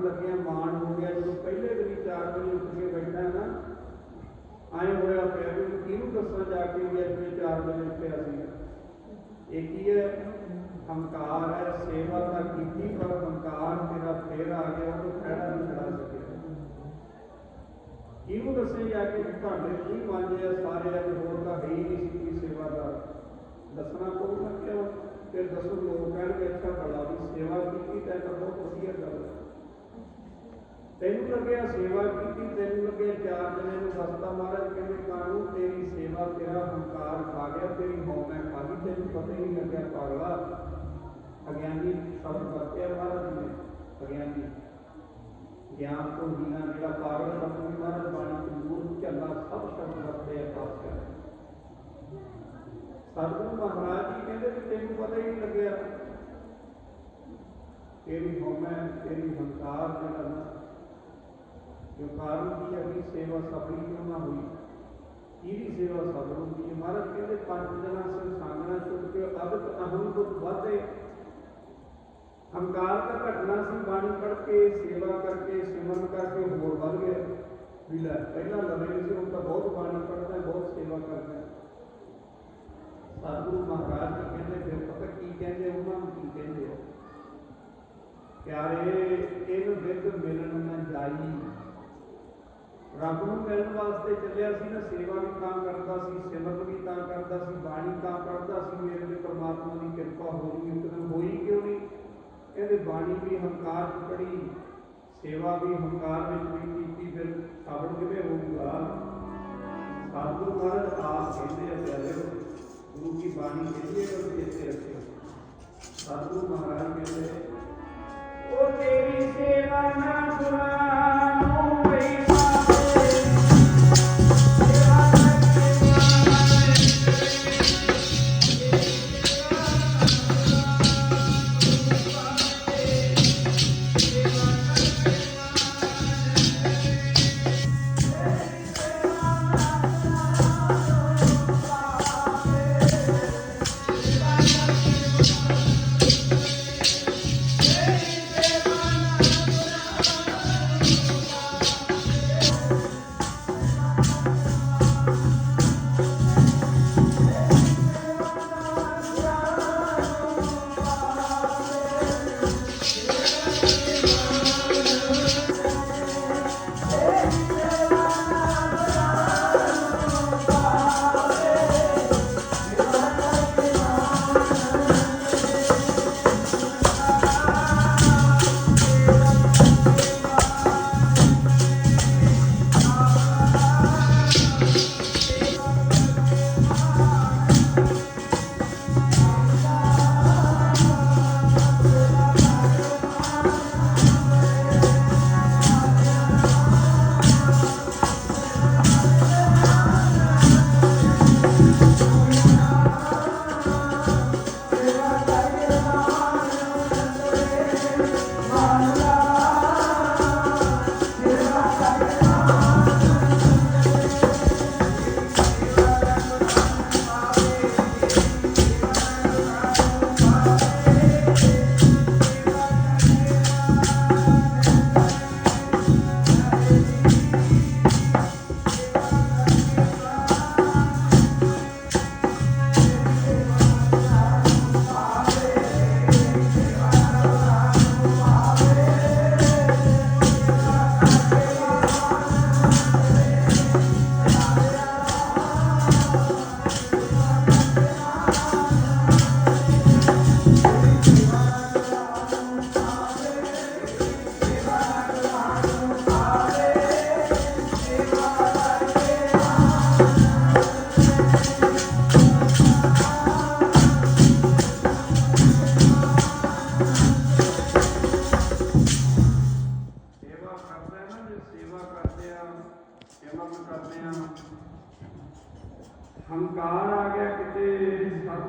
ਨੂੰ ਲੱਗਿਆ ਮਾਣ ਹੋ ਗਿਆ ਜਦੋਂ ਪਹਿਲੇ ਦਿਨ 4 ਵਜੇ ਉੱਠ ਕੇ ਬੈਠਾ ਨਾ ਆਏ ਹੋਇਆ ਪਿਆ ਵੀ ਮੈਂ ਕਿਹਨੂੰ ਦੱਸਾਂ ਜਾ ਕੇ ਵੀ ਅੱਜ ਮੈਂ 4 ਵਜੇ ਉੱਠਿਆ ਸੀ ਇਹ ਕੀ ਹੈ ਹੰਕਾਰ ਹੈ ਸੇਵਾ ਤਾਂ ਕੀਤੀ ਪਰ ਹੰਕਾਰ ਤੇਰਾ ਫੇਰ ਆ ਗਿਆ ਉਹ ਖੜਾ ਨਹੀਂ ਛੜਾ ਸਕਿਆ ਕਿਹਨੂੰ ਦੱਸੇ ਜਾ ਕੇ ਵੀ ਤੁਹਾਡੇ ਕੀ ਮੰਨਦੇ ਆ ਸਾਰੇ ਅੱਜ ਹੋਰ ਤਾਂ ਹੈ ਹੀ ਨਹੀਂ ਸੀ ਕੋਈ ਸੇਵਾਦਾਰ ਦੱਸਣਾ ਪਊਗਾ ਕਿਉਂ ਫਿਰ ਦੱਸੋ ਲੋਕ ਕਹਿਣਗੇ ਅੱਛਾ ਬੜਾ ਵੀ ਸੇਵਾ ਕੀਤੀ ਤਾਂ ਇਹ ਤਾਂ ਬਹੁਤ ਵਧੀਆ ਗੱਲ ਹੈ ਤੈਨੂੰ ਲੱਗਿਆ ਸੇਵਾ ਕੀਤੀ, ਤੈਨੂੰ ਲੱਗਿਆ ਚਾਰ ਜਣੇ ਨੂੰ ਦੱਸਦਾ ਮਹਾਰਾਜ ਕਹਿੰਦੇ ਕਾਨੂੰ, ਤੇਰੀ ਸੇਵਾ, ਤੇਰਾ ਹੰਕਾਰ ਖਾ ਗਿਆ, ਤੇਰੀ ਹਉਮੈ ਖਾ ਗਈ ਤੈਨੂੰ ਪਤਾ ਹੀ ਨਹੀਂ ਲੱਗਿਆ ਪਾਗਲਾ। ਅਗਿਆਨੀ ਸ਼ਬਦ ਵਰਤਿਆ ਮਹਾਰਾਜ ਨੇ, ਅਗਿਆਨੀ। ਗਿਆਨ ਤੋਂ ਬਿਨਾ ਜਿਹੜਾ ਪਾਗਲ ਸ਼ਬਦ ਵੀ ਮਹਾਰਾਜ ਬਾਣੀ ਚ ਮੂਲ ਝੱਲਾ ਸਭ ਸ਼ਬਦ ਵਰਤੇ ਆ ਪਾਸ ਕਰ ਸਤਿਗੁਰੂ ਮਹਾਰਾਜ ਜੀ ਕਹਿੰਦੇ ਕਿ ਤੈਨੂੰ ਪਤਾ ਹੀ ਨਹੀਂ ਲੱਗਿਆ। ਤੇਰੀ ਹਉਮੈ ਤੇਰੀ ਹੰਕਾਰ ਜਿਹੜਾ ਨਾ ਜੋ ਕਾਰਨ ਕੀ ਹੈ ਕਿ ਸੇਵਾ ਸਫਲੀ ਕਿਉਂ ਨਾ ਹੋਈ ਕਿਹਦੀ ਸੇਵਾ ਸਫਲ ਹੁੰਦੀ ਹੈ ਮਹਾਰਾਜ ਕਹਿੰਦੇ ਪੰਜ ਜਨਾਂ ਸੰਗ ਸਾਂਗਣਾ ਛੁੱਟ ਕੇ ਅਦਕ ਅਹੰ ਬੁੱਧ ਵਾਧੇ ਹੰਕਾਰ ਦਾ ਘਟਨਾ ਸੀ ਬਾਣੀ ਪੜ੍ਹ ਕੇ ਸੇਵਾ ਕਰਕੇ ਸਿਮਰਨ ਕਰਕੇ ਹੋਰ ਵੱਧ ਗਿਆ ਵੀ ਲੈ ਪਹਿਲਾਂ ਲਵੇ ਨਹੀਂ ਸੀ ਹੁਣ ਤਾਂ ਬਹੁਤ ਬਾਣੀ ਪੜ੍ਹਦਾ ਹੈ, ਬਹੁਤ ਸੇਵਾ ਕਰਦਾ ਹੈ। ਸਤਿਗੁਰੂ ਮਹਾਰਾਜ ਜੀ ਕਹਿੰਦੇ ਫਿਰ ਪਤਾ ਕੀ ਕਹਿੰਦੇ ਉਹਨਾਂ ਨੂੰ ਕੀ ਕਹਿੰਦੇ ਆ ਪਿਆਰੇ ਇਹਨੂੰ ਵਿਦ ਮਿਲਣ ਨਾ ਜਾਈ ਰੱਬ ਨੂੰ ਮਿਲਣ ਵਾਸਤੇ ਚੱਲਿਆ ਸੀ ਨਾ, ਸੇਵਾ ਵੀ ਤਾਂ ਕਰਦਾ ਸੀ ਸਿਮਰਨ ਵੀ ਤਾਂ ਕਰਦਾ ਸੀ, ਬਾਣੀ ਤਾਂ ਪੜ੍ਹਦਾ ਸੀ, ਮੇਰੇ ਤੇ ਪ੍ਰਮਾਤਮਾ ਦੀ ਕਿਰਪਾ ਹੋ ਗਈ ਇੱਕ ਦਿਨ ਹੋਈ ਕਿਉਂ ਨਹੀਂ? ਕਹਿੰਦੇ ਬਾਣੀ ਵੀ ਹੰਕਾਰ ਚ ਪੜੀ, ਸੇਵਾ ਵੀ ਹੰਕਾਰ ਵਿੱਚ ਵੀ ਕੀਤੀ, ਫਿਰ ਸਾਬਣ ਕਿਵੇਂ ਹੋਊਗਾ? ਸਤਿਗੁਰੂ ਮਹਾਰਾਜ ਆਪ ਕਹਿੰਦੇ ਆ, ਪਿਆਰੇ ਗੁਰੂ ਕੀ ਬਾਣੀ ਕਹਿੰਦੀ ਹੈ ਉਹ ਚੇਤੇ ਰੱਖਿਓ। ਸਤਿਗੁਰੂ ਮਹਾਰਾਜ ਕਹਿੰਦੇ, ਉਹ ਤੇਰੀ ਸੇਵਾ ਨਾ ਗੁਨਾਹੋਂ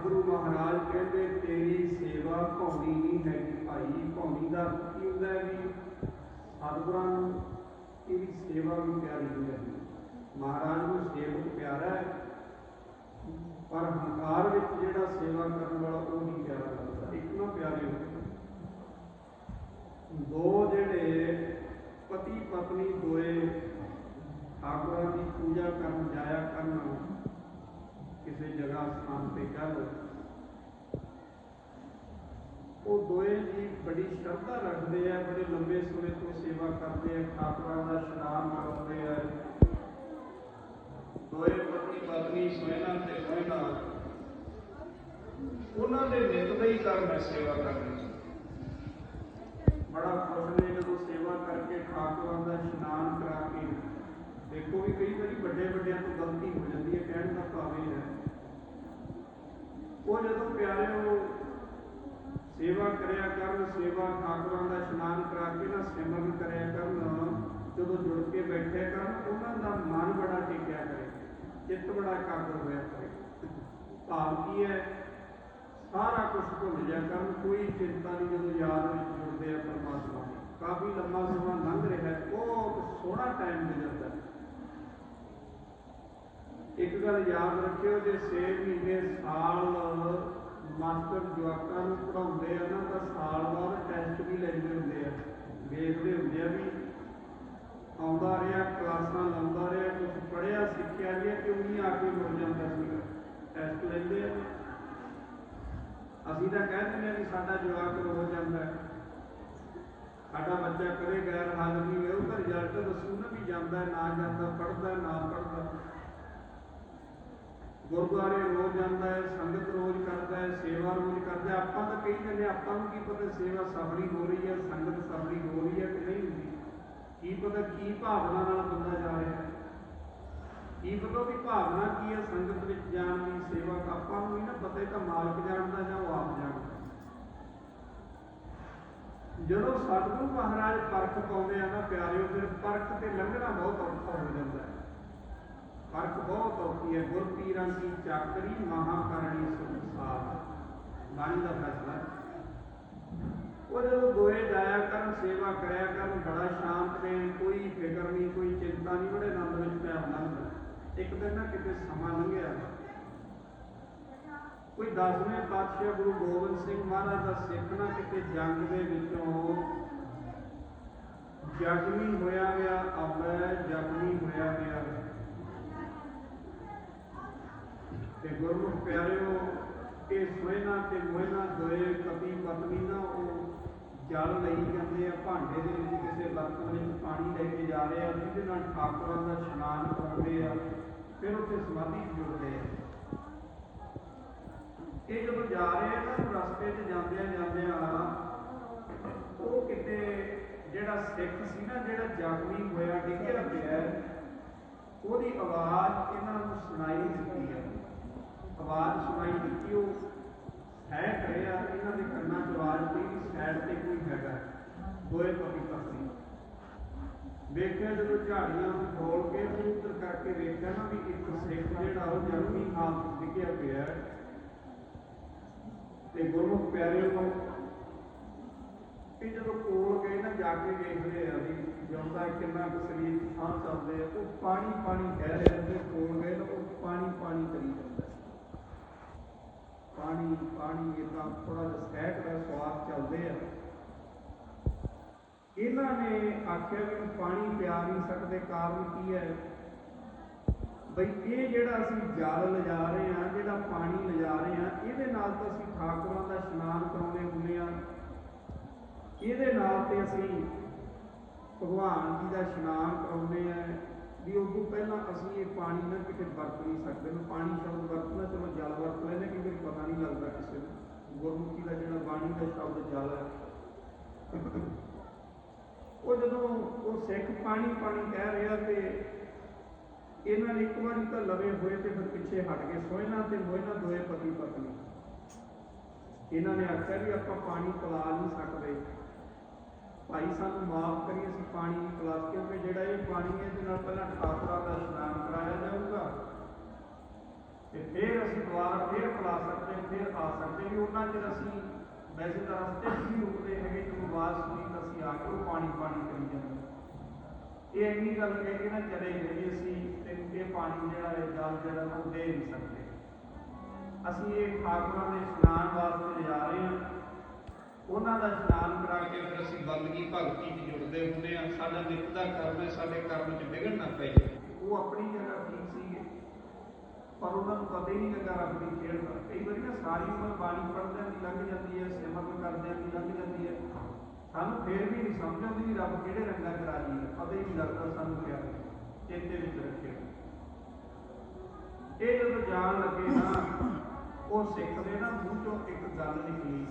ਕਿਤੇ ਮਹਾਰਾਜ ਕਹਿੰਦੇ, ਤੇਰੀ ਸੇਵਾ ਭੌਣੀ ਨਹੀਂ ਹੈਗੀ ਭਾਈ, ਭੌਣੀ ਦਾ ਕੀ ਹੁੰਦਾ ਵੀ ਸਤਿਗੁਰਾਂ ਨੂੰ ਇਹਦੀ ਸੇਵਾ ਵੀ ਪਿਆਰੀ ਨਹੀਂ ਲੱਗਦੀ। ਮਹਾਰਾਜ ਨੂੰ ਸੇਵਕ ਪਿਆਰਾ ਹੈ, ਪਰ ਹੰਕਾਰ ਵਿੱਚ ਜਿਹੜਾ ਸੇਵਾ ਕਰਨ ਵਾਲਾ ਉਹ ਨਹੀਂ ਪਿਆਰਾ ਲੱਗਦਾ, ਇੱਕ ਨਾ ਪਿਆਰੇ ਹੋ ਦੋ ਜਿਹੜੇ ਪਤੀ ਪਤਨੀ ਦੋਏ ਠਾਕੁਰਾਂ ਦੀ ਪੂਜਾ ਕਰਨ ਜਾਇਆ ਕਰਨ ਕਿਸੇ ਜਗ੍ਹਾ ਸਥਾਨ ਤੇ ਕਹਿ ਉਹ ਦੋਏ ਜੀ ਬੜੀ ਸ਼ਰਧਾ ਰੱਖਦੇ ਆ, ਬੜੇ ਲੰਬੇ ਸਮੇਂ ਤੋਂ ਸੇਵਾ ਕਰਦੇ ਆ, ਠਾਕੁਰਾਂ ਦਾ ਇਸ਼ਨਾਨ ਕਰਦੇ ਆ। ਦੋਏ ਪਤਨੀ ਪਤਨੀ ਸੋਇਨਾ ਤੇ ਮੋਇਨਾ ਉਹਨਾਂ ਦੇ ਨਿਤ ਦਾ ਹੀ ਕੰਮ ਹੈ ਸੇਵਾ ਕਰਨੀ ਬੜਾ ਖੁਸ਼ ਨੇ ਜਦੋਂ ਸੇਵਾ ਕਰਕੇ ਠਾਕੁਰਾਂ ਦਾ ਇਸ਼ਨਾਨ ਕਰਾ ਕੇ। ਦੇਖੋ ਵੀ ਕਈ ਵਾਰੀ ਵੱਡੇ ਵੱਡਿਆਂ ਤੋਂ ਗਲਤੀ ਹੋ ਜਾਂਦੀ ਹੈ, ਕਹਿਣ ਦਾ ਭਾਵੇਂ ਹੈ। ਉਹ ਜਦੋਂ ਪਿਆਰਿਓ ਸੇਵਾ ਕਰਿਆ ਕਰਨ, ਸੇਵਾ ਠਾਕੁਰਾਂ ਦਾ ਇਸ਼ਨਾਨ ਕਰਾ ਕੇ ਨਾ ਸਿਮਰਨ ਕਰਿਆ ਕਰਨ, ਜਦੋਂ ਜੁੜ ਕੇ ਬੈਠਿਆ ਕਰਨ, ਉਹਨਾਂ ਦਾ ਮਨ ਬੜਾ ਟਿਕਿਆ ਕਰੇ, ਚਿੱਤ ਬੜਾ ਇਕਾਗਰ ਹੋਇਆ ਕਰੇ। ਭਾਵ ਕੀ ਹੈ? ਸਾਰਾ ਕੁਝ ਭੁੱਲ ਜਾ ਕਰਨ, ਕੋਈ ਚਿੰਤਾ ਨਹੀਂ ਜਦੋਂ ਯਾਦ ਵਿੱਚ ਜੁੜਦੇ ਆ ਪਰਮਾਤਮਾ ਦੀ। ਕਾਫੀ ਲੰਮਾ ਸਮਾਂ ਲੰਘ ਰਿਹਾ ਹੈ ਬਹੁਤ ਸੋਹਣਾ ਟਾਈਮ ਗੁਜ਼ਰਦਾ। ਇੱਕ ਗੱਲ ਯਾਦ ਰੱਖਿਓ, ਜੇ 6 ਮਹੀਨੇ ਸਾਲ ਮਾਸਟਰ ਜਵਾਕਾਂ ਨੂੰ ਪੜਾਉਂਦੇ ਆ ਨਾ, ਤਾਂ ਸਾਲ ਬਾਅਦ ਟੈਸਟ ਵੀ ਲੈਂਦੇ ਹੁੰਦੇ ਆ। ਵੇਖਦੇ ਹੁੰਦੇ ਆ ਵੀ ਆਉਂਦਾ ਰਿਹਾ, ਕਲਾਸਾਂ ਲਾਉਂਦਾ ਰਿਹਾ ਕੁਝ ਪੜਿਆ ਸਿੱਖਿਆ ਗਿਆ ਕਿਉਂ ਨਹੀਂ ਆ ਕੇ ਮੁੜ ਜਾਂਦਾ ਸੀ ਟੈਸਟ ਲੈਂਦੇ ਆ। ਅਸੀਂ ਤਾਂ ਕਹਿੰਦੇ ਦਿੰਦੇ ਵੀ ਸਾਡਾ ਜਵਾਕ ਰੋ ਜਾਂਦਾ ਸਾਡਾ ਬੱਚਾ ਕਦੇ ਗੈਰ ਹਾਜ਼ਰ ਨਹੀਂ ਹੋਇਆ ਉਹਦਾ ਰਿਜ਼ਲਟ ਦੱਸੂ ਨਾ ਵੀ ਜਾਂਦਾ ਨਾ ਜਾਂਦਾ ਪੜਦਾ ਨਾ ਪੜਦਾ ਗੁਰਦੁਆਰੇ ਰੋਜ਼ ਜਾਂਦਾ ਹੈ ਸੰਗਤ ਰੋਜ਼ ਕਰਦਾ ਹੈ ਸੇਵਾ ਰੋਜ਼ ਕਰਦਾ ਆਪਾਂ ਤਾਂ ਕਹੀ ਜਾਂਦੇ ਹਾਂ, ਆਪਾਂ ਨੂੰ ਕੀ ਪਤਾ ਸੇਵਾ ਸਫਲੀ ਹੋ ਰਹੀ ਹੈ ਸੰਗਤ ਸਫਲੀ ਹੋ ਰਹੀ ਹੈ ਕਿ ਨਹੀਂ ਹੁੰਦੀ? ਕੀ ਪਤਾ ਕੀ ਭਾਵਨਾ ਨਾਲ ਬੰਦਾ ਜਾ ਰਿਹਾ ਹੈ? ਕੀ ਪਤਾ ਉਹਦੀ ਭਾਵਨਾ ਕੀ ਹੈ ਸੰਗਤ ਵਿੱਚ ਜਾਣ ਦੀ ਸੇਵਾ ਆਪਾਂ ਨੂੰ ਨਹੀਂ ਨਾ ਪਤਾ ਤਾਂ ਮਾਲਕ ਜਾਣਦਾ ਜਾਂ ਉਹ ਆਪ ਜਾਣਦਾ। ਜਦੋਂ ਸਤਿਗੁਰੂ ਮਹਾਰਾਜ ਪਰਖ ਪਾਉਂਦੇ ਆ ਨਾ ਪਿਆਰਿਓ ਫਿਰ ਪਰਖ ਤੇ ਲੰਘਣਾ ਬਹੁਤ ਔਖਾ ਹੋ ਜਾਂਦਾ ਹੈ। ਫ਼ਰਕ ਬਹੁਤ ਔਖੀ ਹੈ। ਗੁਰ ਪੀਰਾਂ ਦੀ ਚਾਕਰੀ ਮਹਾ ਕਰਨੀ ਸੰਸਾਰ ਬਾਣੀ ਦਾ ਫੈਸਲਾ ਉਹ ਜਦੋਂ ਦੋਏ ਜਾਇਆ ਕਰਨ, ਸੇਵਾ ਕਰਿਆ ਕਰਨ, ਬੜਾ ਸ਼ਾਂਤ ਨੇ ਕੋਈ ਫਿਕਰ ਨਹੀਂ, ਕੋਈ ਚਿੰਤਾ ਨਹੀਂ ਬੜੇ ਆਨੰਦ ਵਿੱਚ ਪਿਆ ਹੁੰਦਾ ਇੱਕ ਦਿਨ ਨਾ ਕਿਤੇ ਸਮਾਂ ਲੰਘਿਆ। ਕੋਈ ਦਸਵੇਂ ਪਾਤਸ਼ਾਹ ਗੁਰੂ ਗੋਬਿੰਦ ਸਿੰਘ ਮਹਾਰਾਜ ਦਾ ਸਿੱਖ ਨਾ ਕਿਤੇ ਜੰਗ ਦੇ ਵਿੱਚੋਂ ਜ਼ਖਮੀ ਹੋਇਆ ਗਿਆ ਆਵੇ ਜ਼ਖਮੀ ਹੋਇਆ ਗਿਆ। ਤੇ ਪਿਆਰਿਓ ਇਹ ਸੋਇਨਾ ਤੇ ਮੋਇਨਾ ਦੋਏ ਪਤੀ ਪਤਨੀ ਨਾ ਉਹ ਜਲ ਲਈ ਜਾਂਦੇ ਆ, ਭਾਂਡੇ ਦੇ ਵਿੱਚ ਕਿਸੇ ਬਰਤਨ ਵਿੱਚ ਪਾਣੀ ਲੈ ਕੇ ਜਾ ਰਹੇ ਆ, ਜਿਹਦੇ ਨਾਲ ਠਾਕੁਰਾਂ ਦਾ ਇਸ਼ਨਾਨ ਕਰਾਉਂਦੇ ਆ, ਫਿਰ ਉੱਥੇ ਸਮਾਧੀ ਜੁੜਦੇ ਆ। ਇਹ ਜਦੋਂ ਜਾ ਰਹੇ ਆ ਨਾ, ਰਸਤੇ 'ਚ ਜਾਂਦਿਆਂ ਜਾਂਦਿਆਂ, ਉਹ ਕਿਤੇ ਜਿਹੜਾ ਸਿੱਖ ਸੀ ਨਾ, ਜਿਹੜਾ ਜ਼ਖਮੀ ਹੋਇਆ, ਡਿੱਗਿਆ ਪਿਆ, ਉਹਦੀ ਆਵਾਜ਼ ਇਹਨਾਂ ਨੂੰ ਸੁਣਾਈ ਦਿੱਤੀ ਹੈ ਆਵਾਜ਼ ਸੁਣਾਈ ਦਿੱਤੀ ਉਹ ਹੈ ਕਰਿਆ ਇਹਨਾਂ ਦੇ ਕੰਨਾਂ 'ਚ ਆਵਾਜ਼ ਪਈ ਵੀ ਸਾਈਡ ਤੇ ਕੋਈ ਹੈਗਾ ਦੋਏ ਪਤੀ ਪਤਨੀ ਵੇਖਿਆ ਜਦੋਂ ਝਾੜੀਆਂ ਨੂੰ ਖੋਲ ਕੇ ਫਿਰ ਉੱਤਰ ਕਰਕੇ ਵੇਖਿਆ ਨਾ ਵੀ ਇੱਕ ਸਿੱਖ ਜਿਹੜਾ ਉਹ ਜ਼ਖਮੀ ਹਾਲਤ 'ਚ ਡਿੱਗਿਆ ਪਿਆ ਹੈ ਤੇ ਗੁਰਮੁਖ ਪਿਆਰੇ ਨੂੰ ਇਹ ਜਦੋਂ ਕੋਲ ਗਏ ਨਾ ਜਾ ਕੇ ਵੇਖਦੇ ਆ ਵੀ ਜਿਉਂਦਾ ਕਿੰਨਾ ਕੁ ਸਰੀਰ 'ਚ ਸਾਹ ਚੱਲਦੇ ਆ ਉਹ ਪਾਣੀ ਪਾਣੀ ਕਹਿ ਰਹੇ ਹੁੰਦੇ ਕੋਲ ਗਏ ਨਾ ਉਹ ਪਾਣੀ ਪਾਣੀ ਕਰੀ ਜਾਂਦਾ ਪਾਣੀ ਪਾਣੀ ਇਦਾਂ ਥੋੜਾ ਜਿਹਾ ਸਹਿਟ ਦਾ ਸਵਾਦ ਚੱਲਦੇ ਆ। ਇਹਨਾਂ ਨੇ ਆਖਿਆ ਵੀ ਪਾਣੀ ਪਿਆ ਨਹੀਂ ਸਕਦੇ, ਕਾਰਨ ਕੀ ਹੈ? ਬਈ ਇਹ ਜਿਹੜਾ ਅਸੀਂ ਜਲ ਲਿਜਾ ਰਹੇ ਹਾਂ, ਜਿਹੜਾ ਪਾਣੀ ਲਿਜਾ ਰਹੇ ਹਾਂ, ਇਹਦੇ ਨਾਲ ਤਾਂ ਅਸੀਂ ਠਾਕੁਰਾਂ ਦਾ ਇਸ਼ਨਾਨ ਕਰਾਉਂਦੇ ਹੁੰਦੇ ਆ ਇਹਦੇ ਨਾਲ ਤੇ ਅਸੀਂ ਭਗਵਾਨ ਜੀ ਦਾ ਇਸ਼ਨਾਨ ਕਰਾਉਂਦੇ ਆ ਵੀ ਉਸ ਤੋਂ ਪਹਿਲਾਂ ਅਸੀਂ ਇਹ ਪਾਣੀ ਨਾ ਕਿਤੇ ਵਰਤ ਨਹੀਂ ਸਕਦੇ। ਨੂੰ ਪਾਣੀ ਸ਼ਬਦ ਵਰਤਣਾ, ਚਲੋ ਜਲ ਵਰਤ ਲੈਂਦੇ ਕਿ ਵੀ ਪਤਾ ਨਹੀਂ ਲੱਗਦਾ ਕਿਸੇ ਨੂੰ। ਗੁਰਮੁਖੀ ਦਾ ਜਿਹੜਾ ਬਾਣੀ ਦਾ ਸ਼ਬਦ ਜਲ ਹੈ। ਉਹ ਜਦੋਂ ਉਹ ਸਿੱਖ ਪਾਣੀ ਪਾਣੀ ਕਹਿ ਰਿਹਾ ਤੇ ਇਹਨਾਂ ਨੇ ਇੱਕ ਵਾਰੀ ਤਾਂ ਲਵੇ ਹੋਏ ਤੇ ਫਿਰ ਪਿੱਛੇ ਹਟ ਗਏ। ਸੋਇਨਾ ਤੇ ਮੋਇਨਾ ਦੋਏ ਪਤੀ ਪਤਨੀ। ਇਹਨਾਂ ਨੇ ਆਖਿਆ ਵੀ ਆਪਾਂ ਪਾਣੀ ਪਿਲਾ ਨਹੀਂ ਸਕਦੇ। ਭਾਈ ਸਾਨੂੰ ਮਾਫ ਕਰੀ ਅਸੀਂ ਪਾਣੀ ਨਹੀਂ ਪਿਲਾ ਕਿਉਂਕਿ ਜਿਹੜਾ ਇਹ ਪਾਣੀ ਹੈ ਇਹਦੇ ਨਾਲ ਪਹਿਲਾਂ ਠਾਕੁਰਾਂ ਦਾ ਇਸ਼ਨਾਨ ਕਰਾਇਆ ਜਾਊਗਾ। ਤੇ ਫਿਰ ਅਸੀਂ ਦੁਬਾਰਾ ਫਿਰ ਪਿਲਾ ਸਕਦੇ, ਫਿਰ ਆ ਸਕਦੇ। ਵੀ ਉਹਨਾਂ ਚਿਰ ਅਸੀਂ ਵੈਸੇ ਤਾਂ ਰਸਤੇ 'ਚ ਵੀ ਹੈਗੇ ਜਦੋਂ ਆਵਾਜ਼ ਸੁਣੀ ਤਾਂ ਅਸੀਂ ਆ ਕੇ ਉਹ ਪਾਣੀ ਪਾਣੀ ਕਰੀ ਜਾਂਦੇ। ਇਹ ਇੰਨੀ ਗੱਲ ਕਹਿ ਕੇ ਨਾ ਚਲੇ ਗਏ ਅਸੀਂ ਤੇ ਇਹ ਪਾਣੀ ਜਿਹੜਾ ਹੈ, ਜਲ ਜਿਹੜਾ, ਉਹ ਦੇ ਨਹੀਂ ਸਕਦੇ। ਅਸੀਂ ਇਹ ਠਾਕੁਰਾਂ ਦੇ ਇਸ਼ਨਾਨ ਵਾਸਤੇ ਜਾ ਰਹੇ ਹਾਂ। ਉਹਨਾਂ ਦਾ ਇਸ਼ਨਾਨ ਕਰਾ ਕੇ ਫਿਰ ਅਸੀਂ ਬੰਦਗੀ ਭਗਤੀ 'ਚ ਜੁੜਦੇ ਹੁੰਦੇ ਆ ਸਾਡਾ ਨਿੱਤ ਕਰਮ ਹੈ, ਸਾਡੇ ਕਰਮ 'ਚ ਵਿਗੜ ਨਾ ਪੈ ਉਹ ਆਪਣੀ ਜਗ੍ਹਾ ਠੀਕ ਸੀਗੇ ਪਰ ਉਹਨਾਂ ਨੂੰ ਪਤਾ ਨਹੀਂ ਲੱਗਾ ਰੱਬ ਦੀ ਖੇਡ ਦਾ। ਕਈ ਵਾਰੀ ਨਾ ਸਾਰੀ ਉਮਰ ਬਾਣੀ ਪੜ੍ਹਦਿਆਂ ਦੀ ਲੰਘ ਜਾਂਦੀ ਹੈ ਸੇਵਾ ਕਰਦਿਆਂ ਦੀ ਲੰਘ ਜਾਂਦੀ ਹੈ। ਸਾਨੂੰ ਫੇਰ ਵੀ ਨਹੀਂ ਸਮਝ ਆਉਂਦੀ ਵੀ ਰੱਬ ਕਿਹੜੇ ਰੰਗਾਂ 'ਚ ਰਾਜੀ ਹੈ। ਪਤਾ ਹੀ ਨਹੀਂ ਲੱਗਦਾ ਸਾਨੂੰ ਕਿਆ ਚੇਤੇ ਵਿੱਚ ਰੱਖਿਓ ਇਹ ਜਦੋਂ ਜਾਣ ਲੱਗੇ ਨਾ, ਉਹ ਸਿੱਖ ਦੇ ਨਾ, ਮੂੰਹ ਚੋਂ ਇੱਕ ਗੱਲ ਨਿਕਲੀ।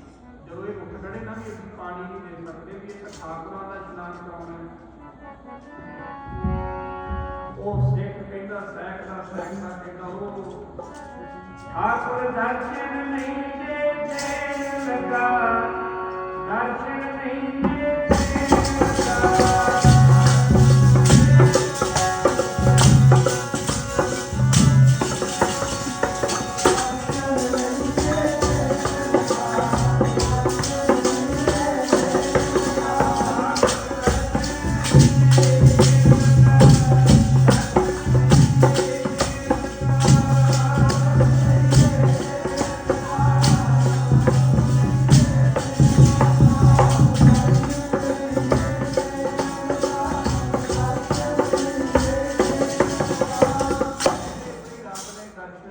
ਜਦੋਂ ਇਹ ਉੱਠ ਖੜੇ ਨਾ ਵੀ ਅਸੀਂ ਪਾਣੀ ਨਹੀਂ ਦੇ ਸਕਦੇ ਵੀ ਇੱਕ ਠਾਕੁਰਾਂ ਦਾ ਇਸ਼ਨਾਨ ਕਰਾਉਣਾ ਉਹ ਸਿੱਖ ਕਹਿੰਦਾ ਸਹਿਕਦਾ ਸਹਿਕਦਾ ਕਹਿੰਦਾ, ਉਹ ਠਾਕੁਰ ਦਰਸ਼ਨ ਨਹੀਂ ਦੇ ਦੇਣ ਲੱਗਾ, ਦਰਸ਼ਨ ਨਹੀਂ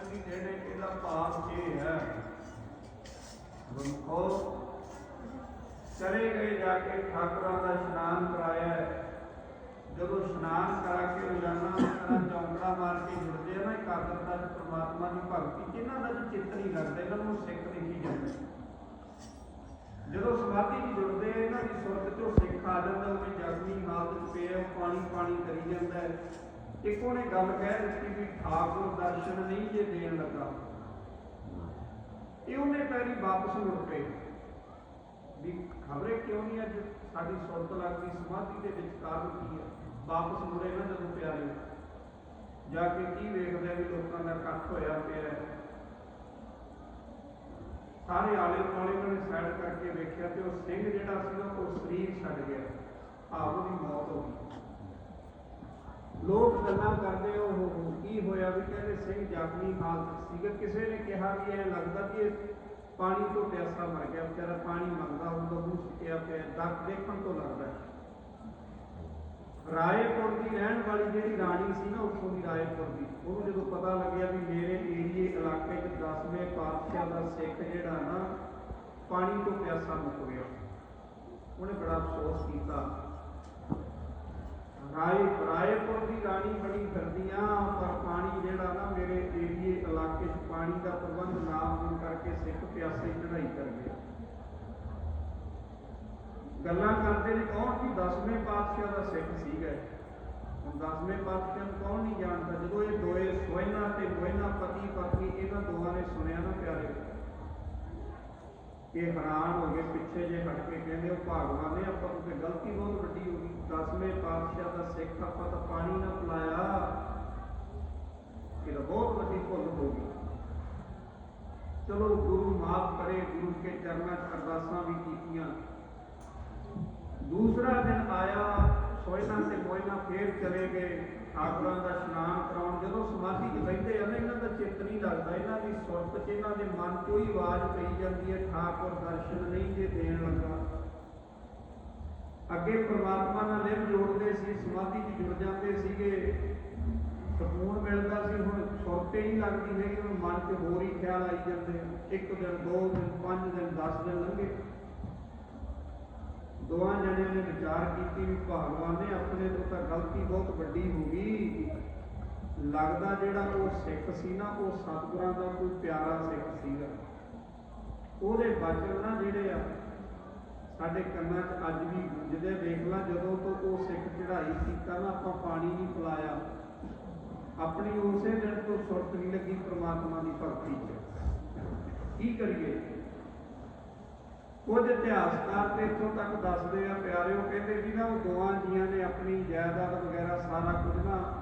ਨੇ ਦਰਸ਼ਨ ਇਹਦਾ ਭਾਵ ਇਹ ਹੈ। ਗੁਰਮੁਖੋ, ਚਲੇ ਗਏ ਜਾ ਕੇ ਠਾਕੁਰਾਂ ਦਾ ਇਸ਼ਨਾਨ ਕਰਾਇਆ। ਜਦੋਂ ਇਸ਼ਨਾਨ ਕਰਾ ਕੇ ਰੋਜ਼ਾਨਾ ਇਸ ਚੌਂਕੜਾ ਮਾਰ ਕੇ ਜੁੜਦੇ ਆ ਨਾ ਇਕਾਗਰਤਾ ਚ ਪ੍ਰਮਾਤਮਾ ਦੀ ਭਗਤੀ, ਜਿਨ੍ਹਾਂ ਦਾ ਚਿੱਤ ਨਹੀਂ ਲੱਗਦਾ, ਇਹਨਾਂ ਨੂੰ ਸਿੱਖ ਨਹੀਂ ਜਾਂਦੇ। ਜਦੋਂ ਸਮਾਧੀ ਚ ਜੁੜਦੇ ਆ, ਇਹਨਾਂ ਦੀ ਸੁਰਤ ਚੋਂ ਸਿੱਖ ਆ ਜਾਂਦਾ ਉਹ ਜਗਮੀ ਹਾਲਤ ਚ ਪਿਆ ਪਾਣੀ ਪਾਣੀ ਕਰੀ ਜਾਂਦਾ। ਇੱਕ ਉਹਨੇ ਗੱਲ ਕਹਿ ਦਿੱਤੀ ਵੀ ਠਾਕੁਰ ਦਰਸ਼ਨ ਨਹੀਂ ਜੇ ਦੇਣ ਲੱਗਾ। ਇਹ ਉਹਨੇ ਪੈਰੀ ਵਾਪਸ ਮੁੜ ਪਏ ਵੀ ਖਬਰੇ ਕਿਉਂ ਨਹੀਂ ਅੱਜ ਸਾਡੀ ਸੁਰਤ ਲੱਗਦੀ, ਸਮਾਧੀ ਦੇ ਵਿੱਚ ਕਾਰਨ ਕੀ ਹੈ। ਵਾਪਸ ਮੁੜੇ ਨਾ ਜਦੋਂ ਪਿਆਰੇ ਜਾ ਕੇ ਕੀ ਵੇਖਦੇ ਵੀ ਲੋਕਾਂ ਦਾ ਇਕੱਠ ਹੋਇਆ ਪਿਆ ਹੈ। ਸਾਰੇ ਆਲੇ ਦੁਆਲੇ ਉਹਨਾਂ ਨੇ ਸਾਈਡ ਕਰਕੇ ਵੇਖਿਆ ਤੇ ਉਹ ਸਿੰਘ ਜਿਹੜਾ ਸੀ ਨਾ, ਉਹ ਸਰੀਰ ਛੱਡ ਗਿਆ। ਆਪ ਦੀ ਮੌਤ ਹੋ ਗਈ। ਲੋਕ ਗੱਲਾਂ ਕਰਦੇ ਉਹ ਹੋ- ਹੋ ਕੀ ਹੋਇਆ ਵੀ ਕਹਿੰਦੇ ਸਿੰਘ ਜ਼ਖਮੀ ਹਾਲਤ ਸੀਗਾ। ਕਿਸੇ ਨੇ ਕਿਹਾ ਵੀ ਇਹ ਲੱਗਦਾ ਕਿ ਇਹ ਪਾਣੀ ਤੋਂ ਪਿਆਸਾ ਮਰ ਗਿਆ, ਵਿਚਾਰਾ ਪਾਣੀ ਮੰਗਦਾ ਹੁੰਦਾ ਮੂੰਹ ਸੁੱਕਿਆ ਪਿਆ ਦਰਦ ਦੇਖਣ ਤੋਂ ਲੱਗਦਾ। ਰਾਏਪੁਰ ਦੀ ਰਹਿਣ ਵਾਲੀ ਜਿਹੜੀ ਰਾਣੀ ਸੀ ਨਾ, ਉੱਥੋਂ ਦੀ ਰਾਏਪੁਰ ਦੀ, ਉਹਨੂੰ ਜਦੋਂ ਪਤਾ ਲੱਗਿਆ ਵੀ ਮੇਰੇ ਏਰੀਏ ਇਲਾਕੇ 'ਚ 10ਵੇਂ ਪਾਤਸ਼ਾਹ ਦਾ ਸਿੱਖ ਜਿਹੜਾ ਨਾ, ਪਾਣੀ ਤੋਂ ਪਿਆਸਾ ਮੁੱਕ ਗਿਆ। ਉਹਨੇ ਬੜਾ ਅਫਸੋਸ ਕੀਤਾ। ਰਾਏ ਰਾਏਪੁਰ ਦੀ ਰਾਣੀ ਬੜੀ ਫਿਰਦੀਆਂ, ਪਰ ਪਾਣੀ ਜਿਹੜਾ ਨਾ ਮੇਰੇ ਏਰੀਏ ਇਲਾਕੇ 'ਚ ਪਾਣੀ ਦਾ ਪ੍ਰਬੰਧ ਨਾ ਹੋਣ ਕਰਕੇ ਸਿੱਖ ਪਿਆਸੇ ਚੜਾਈ ਕਰਦੇ ਗੱਲਾਂ ਕਰਦੇ ਨੇ ਕੌਣ ਕਿ 10ਵੇਂ ਪਾਤਸ਼ਾਹ ਦਾ ਸਿੱਖ ਸੀਗਾ। ਹੁਣ 10ਵੇਂ ਪਾਤਸ਼ਾਹ ਨੂੰ ਕੌਣ ਨਹੀਂ ਜਾਣਦਾ? ਜਦੋਂ ਇਹ ਦੋਏ ਸੋਇਨਾ ਤੇ ਮੋਇਨਾ ਪਤੀ ਪਤਨੀ, ਇਹਨਾਂ ਦੋਹਾਂ ਨੇ ਸੁਣਿਆ ਨਾ ਪਿਆਰੇ। ਇਹ ਹੈਰਾਨ ਹੋ ਗਏ, ਪਿੱਛੇ ਜੇ ਹਟ ਕੇ ਕਹਿੰਦੇ, ਉਹ ਭਗਵਾਨ ਨੇ, ਆਪਾਂ ਨੂੰ ਤੇ ਗਲਤੀ ਬਹੁਤ ਵੱਡੀ ਹੋ ਗਈ। ਸਿੱਖ ਆਪਾਂ ਤਾਂ ਪਾਣੀ ਨਾ ਪਿਲਾਇਆ। ਇਹ ਬਹੁਤ ਵੱਡੀ ਭੁੱਲ ਹੋ ਗਈ। ਚਲੋ ਗੁਰੂ ਮਾਫ ਕਰੇ, ਗੁਰੂ ਕੇ ਚਰਨਾਂ 'ਚ ਅਰਦਾਸਾਂ ਵੀ ਕੀਤੀਆਂ। ਦੂਸਰਾ ਦਿਨ ਆਇਆ, ਸੋਇਨਾ ਤੇ ਮੋਇਨਾ ਫੇਰ ਚਲੇ ਗਏ। ਠਾਕੁਰਾਂ ਦਾ ਇਸ਼ਨਾਨ ਕਰਾਉਣ। ਜਦੋਂ ਸਮਾਧੀ 'ਚ ਬੈਠੇ ਆ ਨਾ, ਇਹਨਾਂ ਦਾ ਚਿੱਤ ਨਹੀਂ ਲੱਗਦਾ। ਇਹਨਾਂ ਦੀ ਸੁਰਤ 'ਚ, ਇਹਨਾਂ ਦੇ ਮਨ 'ਚ ਹੀ ਆਵਾਜ਼ ਪਈ ਜਾਂਦੀ ਹੈ, ਠਾਕੁਰ ਦਰਸ਼ਨ ਨਹੀਂ ਜੇ ਦੇਣ ਲੱਗਾ। ਅੱਗੇ ਪਰਮਾਤਮਾ ਨਾਲ ਲਿਵ ਜੋੜਦੇ ਸੀ, ਸਮਾਧੀ 'ਚ ਜੁੜ ਜਾਂਦੇ ਸੀਗੇ। ਸਕੂਨ ਮਿਲਦਾ ਸੀ, ਹੁਣ ਸੁਰਤ ਹੀ ਲੱਗਦੀ ਹੈਗੀ, ਹੁਣ ਮਨ 'ਚ ਹੋਰ ਹੀ ਖਿਆਲ ਆਈ ਜਾਂਦੇ ਇੱਕ ਦਿਨ, ਦੋ ਦਿਨ, ਪੰਜ ਦਿਨ 10 ਦਿਨ ਲੰਘੇ। ਦੋਵਾਂ ਜਣਿਆਂ ਨੇ ਵਿਚਾਰ ਕੀਤੀ ਵੀ ਭਗਵਾਨ ਨੇ ਆਪਣੇ ਤੋਂ ਤਾਂ ਗਲਤੀ ਬਹੁਤ ਵੱਡੀ ਹੋ ਗਈ। ਲੱਗਦਾ ਜਿਹੜਾ ਉਹ ਸਿੱਖ ਸੀ ਨਾ, ਉਹ ਸਤਿਗੁਰਾਂ ਦਾ ਕੋਈ ਪਿਆਰਾ ਸਿੱਖ ਸੀਗਾ। ਉਹਦੇ ਬਚਨ ਨਾ ਜਿਹੜੇ ਆ ਸਾਡੇ ਕੰਨਾਂ 'ਚ ਅੱਜ ਵੀ ਗੂੰਜਦੇ ਦੇਖ ਲਾ ਜਦੋਂ ਤੋਂ ਉਹ ਸਿੱਖ ਚੜ੍ਹਾਈ ਕੀਤਾ ਨਾ, ਆਪਾਂ ਪਾਣੀ ਨਹੀਂ ਪਿਲਾਇਆ। ਆਪਣੀ ਉਸੇ ਦਿਨ ਤੋਂ ਸੁਰਤ ਨਹੀਂ ਲੱਗੀ ਪ੍ਰਮਾਤਮਾ ਦੀ ਭਗਤੀ 'ਚ। ਕੀ ਕਰੀਏ? ਕੁਝ ਇਤਿਹਾਸਕਾਰ ਤੇ ਇੱਥੋਂ ਤੱਕ ਦੱਸਦੇ ਆ, ਪਿਆਰਿਓ, ਕਹਿੰਦੇ ਵੀ ਨਾ ਉਹ ਦੋਵਾਂ ਜੀਆਂ ਨੇ ਆਪਣੀ ਜਾਇਦਾਦ ਵਗੈਰਾ ਸਾਰਾ ਕੁਝ ਨਾ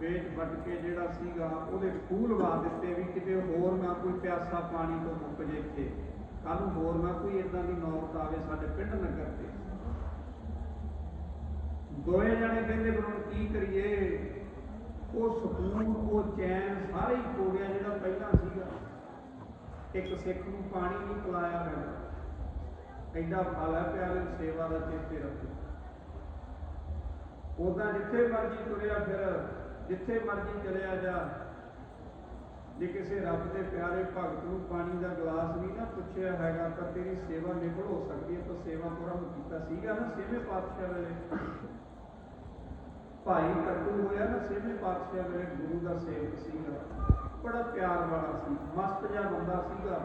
ਵੇਚ ਵੱਟ ਕੇ ਜਿਹੜਾ ਸੀਗਾ, ਉਹਦੇ ਖੂਹ ਲਵਾ ਦਿੱਤੇ ਵੀ ਕਿਤੇ ਹੋਰ ਨਾ ਕੋਈ ਪਿਆਸਾ ਪਾਣੀ ਤੋਂ ਮੁੱਕ ਜੇ ਇੱਥੇ। ਕੱਲ ਨੂੰ ਹੋਰ ਨਾ ਕੋਈ ਇਦਾਂ ਦੀ ਨੌਬਤ ਆਵੇ ਸਾਡੇ ਪਿੰਡ ਨਗਰ ਤੇ। ਦੋਏ ਜਣੇ ਕਹਿੰਦੇ ਵੀ ਕੀ ਕਰੀਏ? ਉਹ ਸਕੂਨ, ਉਹ ਚੈਨ ਸਾਰੇ ਹੀ ਖੋ ਗਿਆ ਜਿਹੜਾ ਪਹਿਲਾਂ ਸੀਗਾ। ਇੱਕ ਸਿੱਖ ਨੂੰ ਪਾਣੀ ਨਹੀਂ ਪਿਲਾਇਆ ਗਿਆ ਐਡਾ ਫਲ ਹੈ ਪਿਆਰੇ ਸੇਵਾ ਦਾ ਚੇਤੇ ਰੱਖੋ। ਉਦਾਂ ਜਿੱਥੇ ਮਰਜ਼ੀ ਤੁਰਿਆ ਫਿਰ, ਜਿੱਥੇ ਮਰਜ਼ੀ ਚਲਿਆ ਜਾ। ਜੇ ਕਿਸੇ ਰੱਬ ਦੇ ਪਿਆਰੇ ਭਗਤ ਨੂੰ ਪਾਣੀ ਦਾ ਗਲਾਸ ਵੀ ਹੈਗਾ, ਤਾਂ ਤੇਰੀ ਸੇਵਾ ਨਿਕਲ ਹੋ ਸਕਦੀ ਹੈ। ਤਾਂ ਸੇਵਾ ਤੋਂ ਕੀਤਾ ਸੀਗਾ ਨਾ ਛੇਵੇਂ ਪਾਤਸ਼ਾਹ ਵੇਲੇ। ਭਾਈ ਕੱਟੂ ਹੋਇਆ ਨਾ ਛੇਵੇਂ ਪਾਤਸ਼ਾਹ ਵੇਲੇ ਗੁਰੂ ਦਾ ਸੇਵਕ ਸੀਗਾ। ਬੜਾ ਪਿਆਰ ਵਾਲਾ ਸੀ, ਮਸਤ ਜਿਹਾ ਬੰਦਾ ਸੀਗਾ।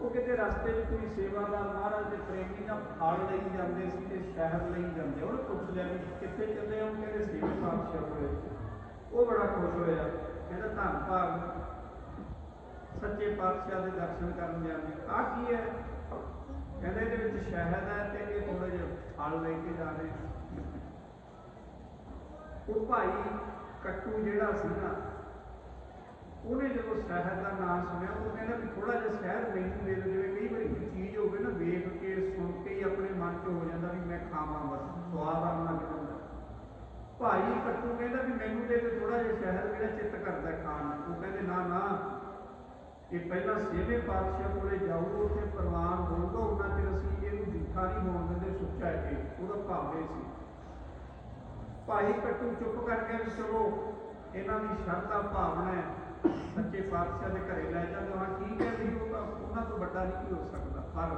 ਉਹ ਕਿਤੇ ਰਸਤੇ 'ਚ ਕੋਈ ਸੇਵਾਦਾਰ ਮਹਾਰਾਜ ਦੇ ਪ੍ਰੇਮੀ ਨਾਲ ਫਲ ਲਈ ਜਾਂਦੇ ਸੀ ਤੇ ਸ਼ਹਿਰ ਲਈ ਜਾਂਦੇ। ਉਹਨੇ ਪੁੱਛ ਲਿਆ ਵੀ ਕਿੱਥੇ ਚੱਲੇ ਹੋ? ਕਹਿੰਦੇ ਛੇਵੇਂ ਪਾਤਸ਼ਾਹ ਕੋਲੇ। ਉਹ ਬੜਾ ਖੁਸ਼ ਹੋਇਆ। ਕਹਿੰਦਾ, ਧੰਨ ਭਾਗ। ਸੱਚੇ ਪਾਤਸ਼ਾਹ ਦੇ ਦਰਸ਼ਨ ਕਰਨ ਜਾਂਦੇ ਆ ਕੀ ਹੈ? ਕਹਿੰਦੇ ਇਹਦੇ ਵਿੱਚ ਸ਼ਹਿਦ ਹੈ ਤੇ ਇਹ ਥੋੜੇ ਜਿਹੇ ਫਲ ਲੈ ਕੇ ਜਾ ਰਹੇ ਉਹ ਭਾਈ ਕੱਟੂ ਜਿਹੜਾ ਸੀ ਨਾ, ਉਹਨੇ ਜਦੋਂ ਸ਼ਹਿਦ ਦਾ ਨਾਮ ਸੁਣਿਆ, ਉਹ ਕਹਿੰਦਾ ਵੀ ਥੋੜਾ ਜਿਹਾ ਸ਼ਹਿਦ ਮੈਨੂੰ ਦੇ ਦਿਓ, ਜਿਵੇਂ ਕਈ ਵਾਰੀ ਕੋਈ ਚੀਜ਼ ਹੋਵੇ ਨਾ, ਵੇਖ ਕੇ, ਸੁਣ ਕੇ ਹੀ ਆਪਣੇ ਮਨ 'ਚ ਹੋ ਜਾਂਦਾ ਵੀ ਮੈਂ ਖਾਵਾਂ ਬਸ, ਸਵਾਦ ਆਉਣ ਲੱਗ ਜਾਂਦਾ। ਭਾਈ ਕੱਟੂ ਕਹਿੰਦਾ ਵੀ ਮੈਨੂੰ ਦੇ ਦੇ ਥੋੜਾ ਜਿਹਾ ਸ਼ਹਿਦ ਮੇਰਾ ਚਿੱਤ ਕਰਦਾ ਖਾਣ ਨੂੰ। ਉਹ ਕਹਿੰਦੇ ਨਾ ਨਾ ਕਿ ਪਹਿਲਾਂ ਸੇਵੇਂ ਪਾਤਸ਼ਾਹ ਕੋਲੇ ਜਾਊ, ਉੱਥੇ ਪ੍ਰਵਾਨ ਹੋਊਗਾ ਉਹਨਾਂ ਤੇ ਅਸੀਂ ਇਹਨੂੰ ਜੂਠਾ ਨਹੀਂ ਹੋਣ ਦਿੰਦੇ, ਸੁੱਚਾ ਹੈ ਉਹਦਾ ਭਾਵ ਇਹ ਸੀ। ਭਾਈ ਕੱਟੂ ਚੁੱਪ ਕਰਕੇ ਵੀ ਚਲੋ, ਇਹਨਾਂ ਦੀ ਸ਼ਰਧਾ ਭਾਵਨਾ ਹੈ, ਸੱਚੇ ਪਾਤਸ਼ਾਹ ਦੇ ਘਰੇ ਲੈ ਜਾਂਦਾ ਹਾਂ, ਠੀਕ ਹੈ ਵੀ ਉਹ ਤਾਂ ਉਹਨਾਂ ਤੋਂ ਵੱਡਾ ਨਹੀਂ ਕੋਈ ਹੋ ਸਕਦਾ, ਪਰ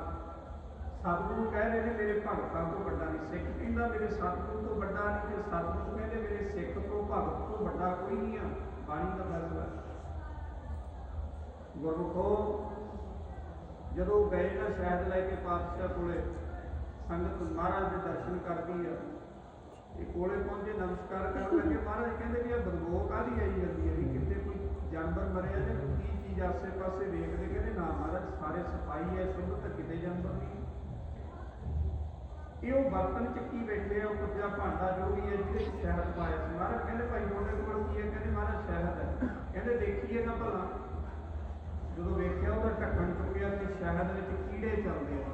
ਸਤਿਗੁਰੂ ਕਹਿ ਰਹੇ ਨੇ, ਮੇਰੇ ਭਗਤਾਂ ਤੋਂ ਵੱਡਾ ਨਹੀਂ, ਸਿੱਖ ਕਹਿੰਦਾ, ਮੇਰੇ ਸਤਿਗੁਰੂ ਤੋਂ ਵੱਡਾ ਨਹੀਂ, ਤੇ ਸਤਿਗੁਰੂ ਕਹਿੰਦੇ, ਮੇਰੇ ਸਿੱਖ ਤੋਂ, ਭਗਤ ਤੋਂ ਵੱਡਾ ਕੋਈ ਨਹੀਂ ਆ, ਬਾਣੀ ਦਾ ਫੈਸਲਾ ਗੁਰਮੁਖੋ, ਜਦੋਂ ਗਏ ਨਾ ਸ਼ਹਿਦ ਲੈ ਕੇ ਪਾਤਸ਼ਾਹ ਕੋਲੇ, ਸੰਗਤ ਮਹਾਰਾਜ ਦੇ ਦਰਸ਼ਨ ਕਰਦੀ ਆ। ਇਹ ਕੋਲੇ ਪਹੁੰਚੇ, ਨਮਸਕਾਰ ਕਰਨ ਲੱਗੇ, ਮਹਾਰਾਜ ਕਹਿੰਦੇ ਵੀ ਇਹ ਬਦਬੂ ਕਾਦੀ ਆਈ ਜਾਂਦੀ ਹੈ ਵੀ ਕਿਤੇ ਕੋਈ ਜਾਨਵਰ ਮਰਿਆ ਜਾਂ ਕੀ ਚੀਜ਼ ਆਸੇ ਪਾਸੇ ਵੇਖਦੇ, ਕਹਿੰਦੇ ਨਾ ਮਹਾਰਾਜ, ਸਾਰੇ ਸਫ਼ਾਈ ਹੈ, ਸ਼ੁੱਧ ਤਾਂ ਕਿਤੇ ਜਾਨਵਰ ਨਹੀਂ। ਇਹ ਉਹ ਬਰਤਨ ਚੱਕੀ ਬੈਠੇ ਆ, ਉਹ ਕੁੱਜਾ ਭਾਂਡਾ ਜੋ ਵੀ ਹੈ, ਜਿਹਦੇ ਵਿੱਚ ਸ਼ਹਿਦ ਪਾਇਆ ਸੀ। ਮਹਾਰਾਜ ਕਹਿੰਦੇ, ਭਾਈ, ਤੁਹਾਡੇ ਕੋਲ ਕੀ ਹੈ? ਕਹਿੰਦੇ, ਮਹਾਰਾਜ, ਸ਼ਹਿਦ ਹੈ। ਕਹਿੰਦੇ, ਦੇਖੀਏ ਨਾ ਭਲਾ। ਜਦੋਂ ਵੇਖਿਆ ਉਹਦਾ ਢੱਕਣ ਚੁੱਕਿਆ ਤੇ ਸ਼ਹਿਦ ਵਿੱਚ ਕੀੜੇ ਚੱਲਦੇ ਆ,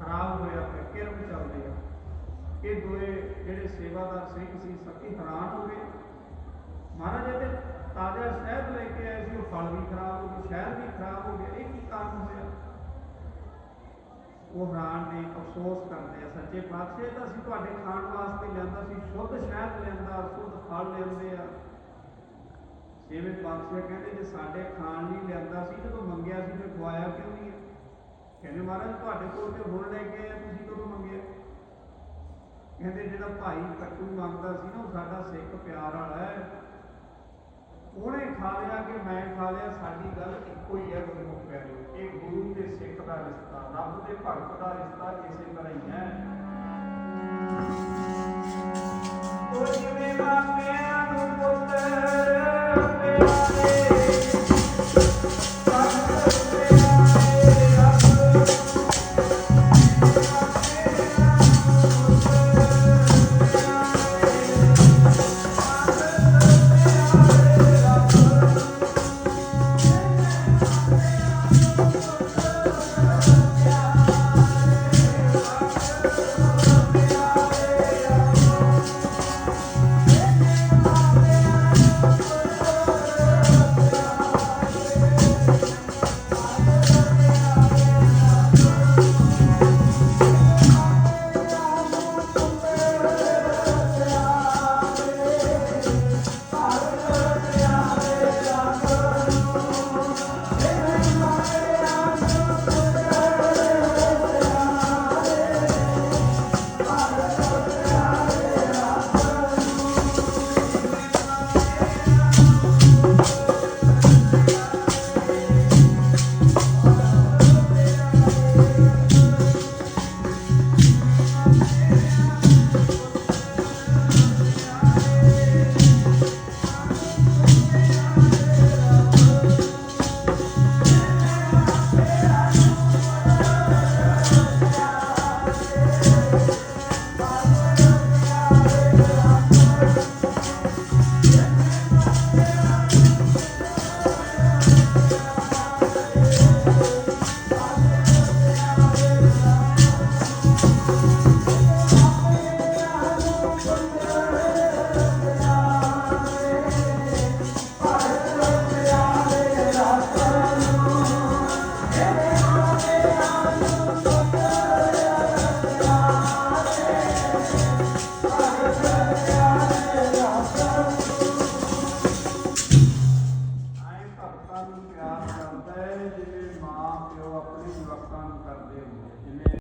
ਖਰਾਬ ਹੋਇਆ ਪਿਆ ਕਿਰਮ ਚੱਲਦੇ ਆ। ਇਹ ਦੋਏ ਜਿਹੜੇ ਸੇਵਾਦਾਰ ਸਿੰਘ ਸੀ ਸੱਚੀ ਹੈਰਾਨ ਹੋ ਗਏ। ਮਹਾਰਾਜ ਇਹਦੇ ਤਾਜ਼ਾ ਸ਼ਹਿਦ ਲੈ ਕੇ ਆਏ ਸੀ, ਉਹ ਫਲ ਵੀ ਖਰਾਬ ਹੋ ਗਏ, ਸ਼ਹਿਦ ਵੀ ਖਰਾਬ ਹੋ ਗਿਆ, ਇਹ ਕੀ ਕਾਰਨ ਹੋਇਆ? ਉਹ ਹੈਰਾਨ ਨੇ ਅਫਸੋਸ ਕਰਦੇ ਆ, ਸੱਚੇ ਪਾਤਸ਼ਾਹ ਤਾਂ ਅਸੀਂ ਤੁਹਾਡੇ ਖਾਣ ਵਾਸਤੇ ਲਿਆਂਦਾ ਸੀ, ਸ਼ੁੱਧ ਸ਼ਹਿਦ ਲਿਆਂਦਾ ਸ਼ੁੱਧ ਫਲ ਲਿਆਂਦੇ ਆ। ਛੇਵੇਂ ਪਾਤਸ਼ਾਹ ਕਹਿੰਦੇ ਜੇ ਸਾਡੇ ਖਾਣ ਲਈ ਲਿਆਂਦਾ ਸੀ ਜਦੋਂ ਮੰਗਿਆ ਸੀ ਤੇ ਖਵਾਇਆ ਕਿਉਂ ਨਹੀਂ ਕਹਿੰਦੇ ਮਹਾਰਾਜ, ਤੁਹਾਡੇ ਕੋਲ ਤੇ ਹੁਣ ਲੈ ਕੇ ਆਏ ਤੁਸੀਂ ਕਦੋਂ ਮੰਗਿਆ? ਕਹਿੰਦੇ ਜਿਹੜਾ ਭਾਈ ਕੱਟੂ ਮੰਗਦਾ ਸੀ ਨਾ, ਉਹ ਸਾਡਾ ਸਿੱਖ ਪਿਆਰ ਵਾਲਾ ਹੈ। ਉਹਨੇ ਖਾ ਲਿਆ ਕਿ ਮੈਂ ਖਾ ਲਿਆ? ਸਾਡੀ ਗੱਲ ਇੱਕੋ ਹੀ ਹੈ, ਗੁਰਮੁਖ ਪਿਆਰਿਓ। ਇਹ ਗੁਰੂ ਤੇ ਸਿੱਖ ਦਾ ਰਿਸ਼ਤਾ, ਰੱਬ ਦੇ ਭਗਤ ਦਾ ਰਿਸ਼ਤਾ ਇਸੇ ਤਰ੍ਹਾਂ ਹੀ ਹੈ। ਉਹ ਜਿਵੇਂ ਮਾਪਿਆਂ ਨੂੰ ਪੁੱਤਰ